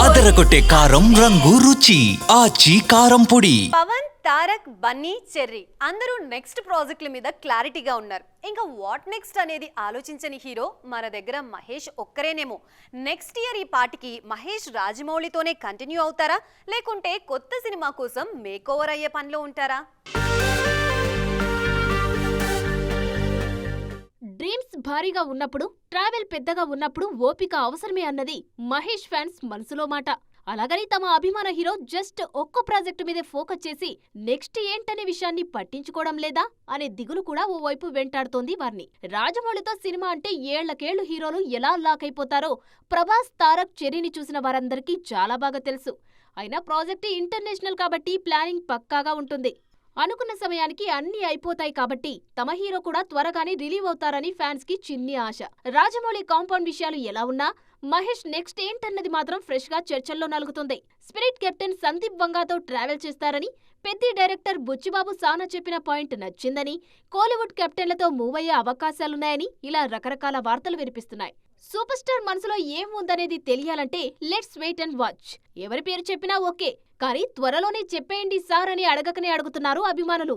అదరగొట్టే కారం రంగు రుచి ఆచి కారం పొడి. పవన్ తారక్ బన్నీ చెర్రీ అందరూ నెక్స్ట్ ప్రాజెక్టుల మీద క్లారిటీగా ఉన్నారు. ఇంకా వాట్ నెక్స్ట్ అనేది ఆలోచించని హీరో మన దగ్గర మహేష్ ఒక్కరేనేమో. నెక్స్ట్ ఇయర్ ఈ పాటికి మహేష్ రాజమౌళితోనే కంటిన్యూ అవుతారా? లేకుంటే కొత్త సినిమా కోసం మేకోవర్ అయ్యే పనిలో ఉంటారా? భారీగా ఉన్నప్పుడు ట్రావెల్ పెద్దగా ఉన్నప్పుడు ఓపిక అవసరమే అన్నది మహేష్ ఫ్యాన్స్ మనసులో మాట. అలాగని తమ అభిమాన హీరో జస్ట్ ఒక్క ప్రాజెక్టు మీదే ఫోకస్ చేసి నెక్స్ట్ ఏంటనే విషయాన్ని పట్టించుకోవడం లేదా అనే దిగులు కూడా ఓవైపు వెంటాడుతోంది వారిని రాజమౌళితో సినిమా అంటే ఏళ్ళకేళ్ళు హీరోలు ఎలా లాక్ అయిపోతారో ప్రభాస్ తారక్ చెరీని చూసిన వారందరికీ చాలా బాగా తెలుసు. అయినా ప్రాజెక్టు ఇంటర్నేషనల్ కాబట్టి ప్లానింగ్ పక్కాగా ఉంటుంది. అనుకున్న సమయానికి అన్ని అయిపోతాయి కాబట్టి తమ హీరో కూడా త్వరగానే రిలీవ్ అవుతారని ఫ్యాన్స్కి చిన్ని ఆశ. రాజమౌళి కాంపౌండ్ విషయాలు ఎలా ఉన్నా మహేష్ నెక్స్ట్ ఏంటన్నది మాత్రం ఫ్రెష్గా చర్చల్లో నలుగుతుంది. స్పిరిట్ కెప్టెన్ సందీప్ వంగాతో ట్రావెల్ చేస్తారని పెద్ది డైరెక్టర్ బుచ్చిబాబు సానా చెప్పిన పాయింట్ నచ్చిందని కోలీవుడ్ కెప్టెన్లతో మూవ్ అయ్యే అవకాశాలున్నాయని ఇలా రకరకాల వార్తలు వినిపిస్తున్నాయి. సూపర్ స్టార్ మనసులో ఏం ఉందనేది తెలియాలంటే లెట్స్ వెయిట్ అండ్ వాచ్. ఎవరి పేరు చెప్పినా ఓకే కానీ త్వరలోనే చెప్పేయండి సార్ అని అడగకనే అడుగుతున్నారు అభిమానులు.